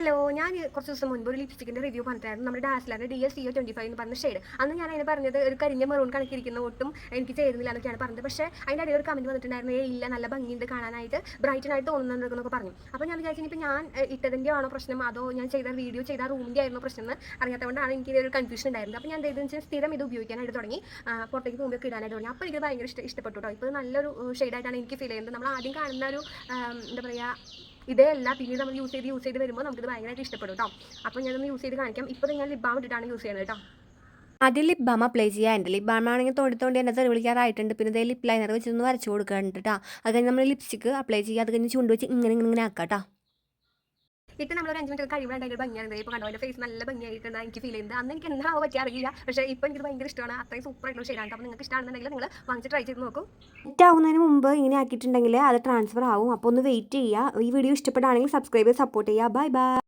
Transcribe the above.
Hello ഞാൻ കുറച്ച് ദിവസം മുൻപ് ഒരു ലിപ്സ്റ്റിക്കിന്റെ റിവ്യൂ പറഞ്ഞിട്ടായിരുന്നു. നമ്മുടെ ഡാസ്ലറിന്റെ D S C O twenty five എന്ന് പറഞ്ഞ ഷെയ്ഡ് അന്ന് ഞാൻ അതിന് പറഞ്ഞത് ഒരു കരിഞ്ഞ മെറൂൺ കണക്കിരിക്കുന്ന ഒട്ടും എനിക്ക് ചേരുന്നില്ല എന്നൊക്കെയാണ് പറഞ്ഞത്. പക്ഷേ അതിന്റെ ഇടയിൽ ഒരു കമന്റ് വന്നിട്ടുണ്ടായിരുന്നു ഏ ഇല്ല നല്ല ഭംഗിയുണ്ട് കാണാനായിട്ട് ബ്രൈറ്റൻ ആയിട്ട് തോന്നുന്നുണ്ടെന്നൊക്കെ പറഞ്ഞു. അപ്പോൾ ഞാൻ വിചാരിച്ചു ഇപ്പോൾ ഞാൻ ഇട്ടതിന്റെ ആണോ പ്രശ്നം? അതോ ഞാൻ ചെയ്ത വീഡിയോ ചെയ്ത റൂമിന്റെ ആയിരുന്നു പ്രശ്നം എന്ന് അറിയാത്തതുകൊണ്ടാണ് എനിക്ക് ഒരു കൺഫ്യൂഷൻ ഉണ്ടായിരുന്നത്. അപ്പോൾ ഞാൻ എന്താ വെച്ചാൽ സ്ഥിരം ഇത് ഉപയോഗിക്കാനായിട്ട് തുടങ്ങി. പുറത്തേക്ക് പോകുമ്പോൾ ഇടാനായിട്ട് തുടങ്ങി. അപ്പോൾ എനിക്ക് ഭയങ്കര ഇഷ്ടം ഇഷ്ടപ്പെട്ടു കേട്ടോ ഇപ്പോൾ നല്ലൊരു ഷെയ്ഡായിട്ടാണ് എനിക്ക് ഫീൽ ചെയ്യുന്നത്. നമ്മൾ ആദ്യം കാണുന്ന ഒരു എന്താ പറയുക ഇതേ അല്ല പിന്നീട് നമ്മൾ യൂസ് ചെയ്ത് യൂസ് ചെയ്ത് വരുമ്പോൾ നമുക്കിത് ഭയങ്കരമായിട്ട് ഇഷ്ടപ്പെടും കേട്ടോ അപ്പോൾ ഞാനൊന്ന് യൂസ് ചെയ്ത് കാണിക്കാം. ഇപ്പോൾ ഞാൻ ലിപ് ബാം ഇട്ടിട്ടാണ് യൂസ് ചെയ്യുന്നത് കേട്ടോ അതിൽ ലിപ് ബാം അപ്ലൈ ചെയ്യാൻ ഉണ്ട് ലിപ് ബാം ആണെങ്കിൽ തോണ്ടി തോണ്ടി എന്നെ തെറി വിളിക്കാറായിട്ടുണ്ട്. പിന്നെ ഇതേ ലിപ് ലൈനർ വെച്ചൊന്ന് വരച്ച് കൊടുക്കാറുണ്ട് കേട്ടോ അത് കഴിഞ്ഞ് നമ്മൾ ലിപ്സ്റ്റിക്ക് അപ്ലൈ ചെയ്യുക അത് കഴിഞ്ഞ് ചുണ്ട് വെച്ച് ഇങ്ങനെ ഇങ്ങനെ ആക്കാം കേട്ടോ ഇട്ട് നമ്മൾ ഒരു അഞ്ച് മിനിറ്റ് കഴിയുമ്പോൾ ഭയങ്കര ഭംഗിയാണ്. ഇപ്പോൾ കണ്ടോ എന്റെ ഫേസ് നല്ല ഭംഗിയായിട്ടുണ്ട്. എനിക്ക് ഫീൽ ചെയ്യുന്നത് അന്ന് എനിക്ക് എന്താണോ പറ്റി അറിയില്ല. പക്ഷേ ഇപ്പോൾ എനിക്ക് ഭയങ്കര ഇഷ്ടമാണ്. അത്രയും സൂപ്പർ ആയിട്ടുള്ള ഷെയ്ഡാണ് അപ്പോൾ നിങ്ങൾക്ക് ഇഷ്ടമാണെന്നുണ്ടെങ്കിൽ നിങ്ങൾ വാങ്ങിച്ച് ട്രൈ ചെയ്ത് നോക്കും. ഇറ്റ് ആവുന്നതിന് മുമ്പ് ഇങ്ങനെ ആക്കിയിട്ടുണ്ടെങ്കിൽ അത് ട്രാൻസ്ഫർ ആവും. അപ്പോൾ ഒന്ന് വെയിറ്റ് ചെയ്യുക. ഈ വീഡിയോ ഇഷ്ടപ്പെടുകയാണെങ്കിൽ സബ്സ്ക്രൈബ് ചെയ്ത് സപ്പോർട്ട് ചെയ്യുക. Bye bye